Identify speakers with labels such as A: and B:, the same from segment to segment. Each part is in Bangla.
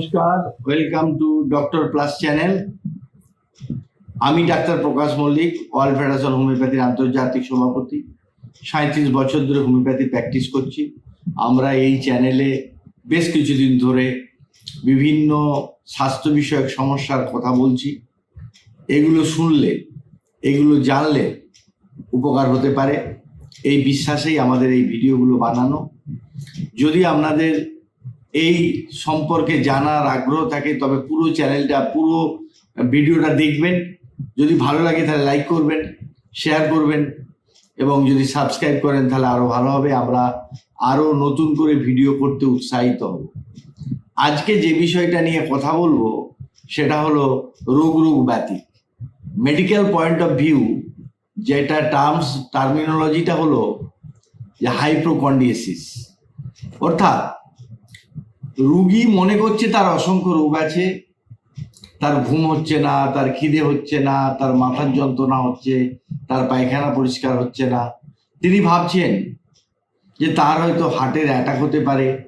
A: নমস্কার welcome to doctor plus channel আমি doctor Prakash Mallick all federation হোমিওপ্যাথির আন্তর্জাতিক সভাপতি। সাঁত্রিশ বছর ধরে হোমিওপ্যাথি প্র্যাকটিস করছি। আমরা এই চ্যানেলে বেশ কিছুদিন ধরে বিভিন্ন স্বাস্থ্য বিষয়ক সমস্যার কথা বলছি। এগুলো শুনলে, এগুলো জানলে উপকার হতে পারে। এই বিশ্বাসেই আমাদের এই ভিডিওগুলো বানানো। যদি আপনাদের এই সম্পর্কে জানার আগ্রহ থাকে, তবে পুরো চ্যানেলটা, পুরো ভিডিওটা দেখবেন। যদি ভালো লাগে তাহলে লাইক করবেন শেয়ার করবেন, এবং যদি সাবস্ক্রাইব করেন তাহলে আরও ভালো হবে। আমরা আরও নতুন করে ভিডিও করতে উৎসাহিত হব। আজকে যে বিষয়টা নিয়ে কথা বলব, সেটা হলো রোগ রোগ ব্যাধি। মেডিকেল পয়েন্ট অফ ভিউ যেটা টার্মস টার্মিনোলজিটা হলো যে হাইপ্রোকন্ডিয়েসিস অর্থাৎ রুগী মনে করছে তার অসংখ্য রোগ আছে। তার ঘুম হচ্ছে না, তার খিদে হচ্ছে না, তার মাথার যন্ত্রণা হচ্ছে, তার পায়খানা পরিষ্কার হচ্ছে না। তিনি ভাবছেন যে তার হয়তো হার্টের অ্যাটাক হতে পারে,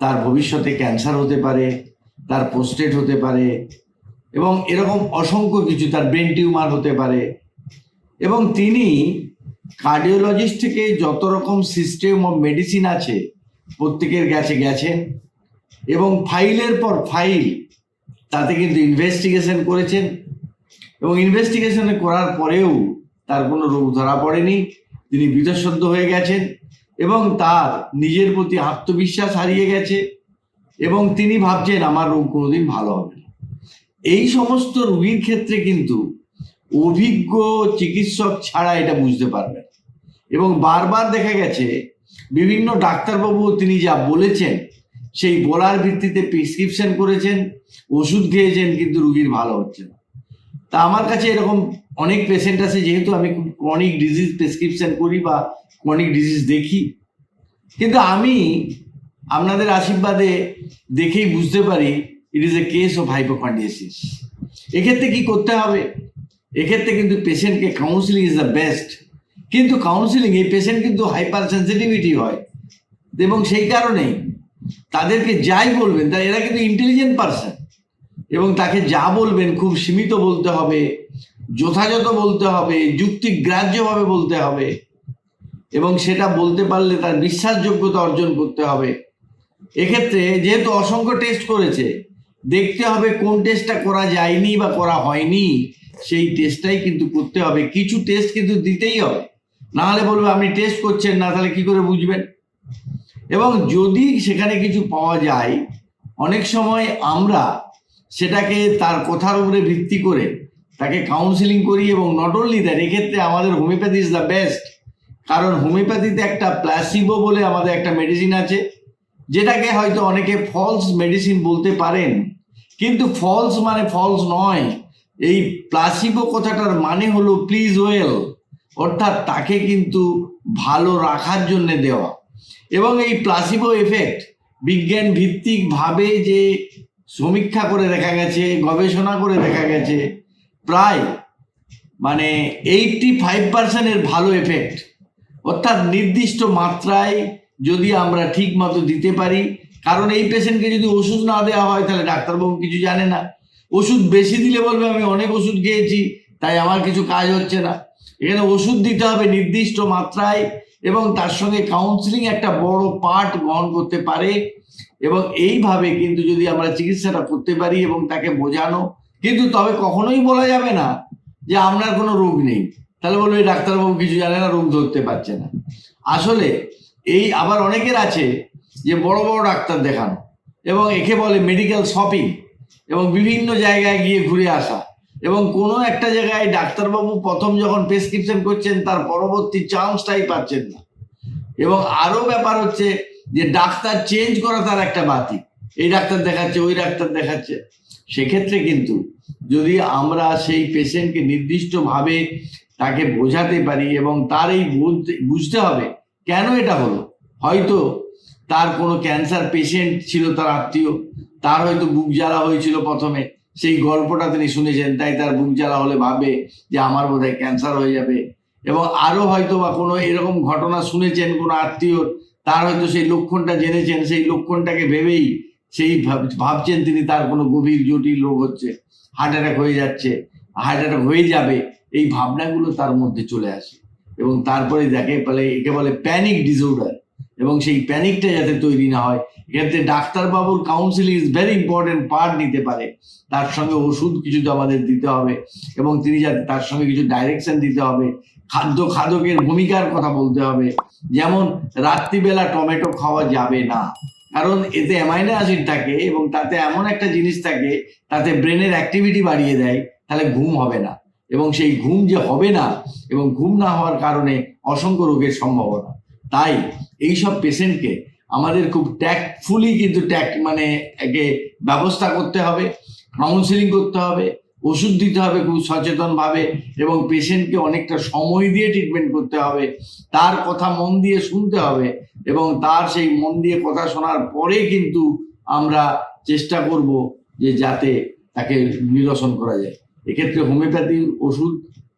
A: তার ভবিষ্যতে ক্যান্সার হতে পারে, তার পোস্টেট হতে পারে এবং এরকম অসংখ্য কিছু, তার ব্রেন টিউমার হতে পারে। এবং তিনি কার্ডিওলজিস্ট থেকে যত রকম সিস্টেম অফ মেডিসিন আছে, প্রত্যেকের কাছে গেছেন। এবং ফাইলের পর ফাইল তাতে কিন্তু ইনভেস্টিগেশন করেছেন। এবং ইনভেস্টিগেশন করার পরেও তার কোনো রোগ ধরা পড়েনি। তিনি বিতঃসদ্য হয়ে গেছেন এবং তার নিজের প্রতি আত্মবিশ্বাস হারিয়ে গেছে এবং তিনি ভাবছেন, আমার রোগ কোনোদিন ভালো হবে না। এই সমস্ত রোগীর ক্ষেত্রে কিন্তু অভিজ্ঞ চিকিৎসক ছাড়া এটা বুঝতে পারবেন এবং বারবার দেখা গেছে, বিভিন্ন ডাক্তারবাবু তিনি যা বলেছেন সেই বলার ভিত্তিতে প্রেসক্রিপশন করেছেন, ওষুধ খেয়েছেন, কিন্তু রুগীর ভালো হচ্ছে না। তা আমার কাছে এরকম অনেক পেশেন্ট আছে, যেহেতু আমি ক্রনিক ডিজিজ প্রেসক্রিপশন করি বা ক্রনিক ডিজিজ দেখি। কিন্তু আমি আপনাদের আশীর্বাদে দেখেই বুঝতে পারি it is a case of hypochondriasis এক্ষেত্রে কি করতে হবে? এক্ষেত্রে কিন্তু পেশেন্টকে কাউন্সিলিং ইজ দ্য বেস্ট কিন্তু কাউন্সিলিং এই পেশেন্ট কিন্তু হাইপার সেন্সিটিভিটি হয়। এবং সেই কারণেই তাদেরকে যাই বলবেন তা এরা কিন্তু ইন্টেলিজেন্ট পারসন এবং তাকে যা বলবেন খুব সীমিত বলতে হবে, যথাযথ বলতে হবে যুক্তি যুক্তিগ্রাহ্যভাবে বলতে হবে। এবং সেটা বলতে পারলে তার বিশ্বাসযোগ্যতা অর্জন করতে হবে। এক্ষেত্রে যেহেতু অসংখ্য টেস্ট করেছে, দেখতে হবে কোন টেস্টটা করা যায়নি বা করা হয়নি, সেই টেস্টটাই কিন্তু করতে হবে। কিছু টেস্ট কিন্তু দিতেই হবে। না হলে বলবে, আপনি টেস্ট করছেন না, তাহলে কি করে বুঝবেন? এবং যদি সেখানে কিছু পাওয়া যায়, অনেক সময় আমরা সেটাকে তার কথার উপরে ভিত্তি করে তাকে কাউন্সিলিং করি এবং নট অনলি দ্যাট এক্ষেত্রে আমাদের হোমিওপ্যাথি ইজ দ্য বেস্ট কারণ হোমিওপ্যাথিতে একটা প্লাসিবো বলে আমাদের একটা মেডিসিন আছে, যেটাকে হয়তো অনেকে ফলস মেডিসিন বলতে পারেন, কিন্তু ফলস মানে ফলস নয়। এই প্লাসিবো কথাটার মানে হলো প্লিজ ওয়েল অর্থাৎ তাকে কিন্তু ভালো রাখার জন্য দেওয়া। এবং এই প্লাসিবো এফেক্ট বিজ্ঞান ভিত্তিকভাবে যে সমীক্ষা করে দেখা গেছে, গবেষণা করে দেখা গেছে, প্রায় মানে এইটটি ফাইভ পার্সেন্টের ভালো এফেক্ট অর্থাৎ নির্দিষ্ট মাত্রায় যদি আমরা ঠিক মতো দিতে পারি, কারণ এই পেশেন্টকে যদি ওষুধ না দেওয়া হয়, তাহলে ডাক্তারবাবু কিছু জানে না। ওষুধ বেশি দিলে বলবে, আমি অনেক ওষুধ খেয়েছি, তাই আমার কিছু কাজ হচ্ছে না। এখানে ওষুধ দিতে হবে নির্দিষ্ট মাত্রায় এবং তার সঙ্গে কাউন্সিলিং একটা বড় পার্ট গ্রহণ করতে পারে। এবং এইভাবে কিন্তু যদি আমরা চিকিৎসাটা করতে পারি এবং তাকে বোঝানো, কিন্তু তবে কখনোই বলা যাবে না যে আপনার কোনো রোগ নেই। তাহলে বলবে "এই ডাক্তারবাবু কিছু জানে না, রোগ ধরতে পারছে না। আসলে এই আবার অনেকের আছে যে বড় বড় ডাক্তার দেখানো এবং একে বলে মেডিকেল শপিং এবং বিভিন্ন জায়গায় গিয়ে ঘুরে আসা। এবং কোনো একটা জায়গায় ডাক্তারবাবু প্রথম যখন প্রেসক্রিপশন করছেন, তার পরবর্তী চান্সটাই পাচ্ছেন না। এবং আরও ব্যাপার হচ্ছে যে ডাক্তার চেঞ্জ করা তার একটা বাতি এই ডাক্তার দেখাচ্ছে, ওই ডাক্তার দেখাচ্ছে। সেক্ষেত্রে কিন্তু যদি আমরা সেই পেশেন্টকে নির্দিষ্টভাবে তাকে বোঝাতে পারি এবং তার এই বুঝতে- বুঝতে হবে, কেন এটা হলো? হয়তো তার কোনো ক্যান্সার পেশেন্ট ছিল, তার আত্মীয়। তার হয়তো বুক জ্বালা হয়েছিল প্রথমে। সেই গল্পটা তিনি শুনেছেন, তাই তার বুক জ্বালা হলে ভাবে যে আমার বোধহয় ক্যান্সার হয়ে যাবে। এবং আরও হয়তো বা কোনো এরকম ঘটনা শুনেছেন, কোনো আত্মীয়, তার হয়তো সেই লক্ষণটা জেনেছেন, সেই লক্ষণটাকে ভেবেই সেই ভাব- ভাবছেন তিনি তার কোনো গভীর জটিল রোগ হচ্ছে হার্ট অ্যাটাক হয়ে যাচ্ছে হার্ট অ্যাটাক হয়ে যাবে, এই ভাবনাগুলো তার মধ্যে চলে আসে। এবং তারপরে দেখে, বলে, একে বলে প্যানিক ডিসঅর্ডার এবং সেই প্যানিকটা যাতে তৈরি না হয়, এক্ষেত্রে ডাক্তারবাবুর council is very important part নিতে পারে। তার সঙ্গে ওষুধ কিছু তো আমাদের দিতে হবে এবং তিনি যাতে তার সঙ্গে কিছু ডাইরেকশন দিতে হবে। খাদ্য খাদকের ভূমিকার কথা বলতে হবে। যেমন, রাত্রিবেলা টমেটো খাওয়া যাবে না। কারণ এতে অ্যামাইনো অ্যাসিড থাকে এবং তাতে এমন একটা জিনিস থাকে, তাতে ব্রেনের অ্যাক্টিভিটি বাড়িয়ে দেয়, তাহলে ঘুম হবে না। এবং সেই ঘুম যে হবে না, এবং ঘুম না হওয়ার কারণে অসংখ্য রোগের সম্ভাবনা। তাই এইসব পেশেন্টকে আমাদের খুব ট্যাক্টফুলি কিন্তু ট্যাক মানে একে ব্যবস্থা করতে হবে কাউন্সিলিং করতে হবে, ওষুধ দিতে হবে খুব সচেতনভাবে এবং পেশেন্টকে অনেকটা সময় দিয়ে ট্রিটমেন্ট করতে হবে, তার কথা মন দিয়ে শুনতে হবে এবং তার সেই মন দিয়ে কথা শোনার পরে কিন্তু আমরা চেষ্টা করব যে যাতে তাকে নিরসন করা যায়। এক্ষেত্রে হোমিওপ্যাথি ওষুধ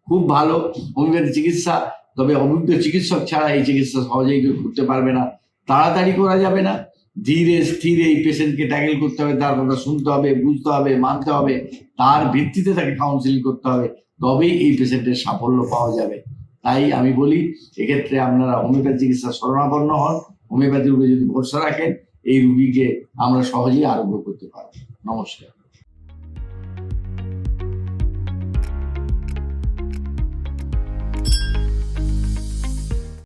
A: খুব ভালো হোমিওপ্যাথি চিকিৎসা তবে অভিজ্ঞ চিকিৎসক ছাড়া এই চিকিৎসা সহজেই কেউ করতে পারবে না। তাড়াতাড়ি করা যাবে না। ধীরে, স্থিরে এই পেশেন্টকে ট্যাকেল করতে হবে, তার কথা শুনতে হবে, বুঝতে হবে, মানতে হবে। তার ভিত্তিতে তাকে কাউন্সিলিং করতে হবে। তবেই এই পেশেন্টের সাফল্য পাওয়া যাবে। তাই আমি বলি, এক্ষেত্রে আপনারা হোমিওপ্যাথি চিকিৎসা শরণাপন্ন হন। হোমিওপ্যাথির উপরে যদি ভরসা রাখেন, এই রুগীকে আমরা সহজেই আরোগ্য করতে পারব। নমস্কার।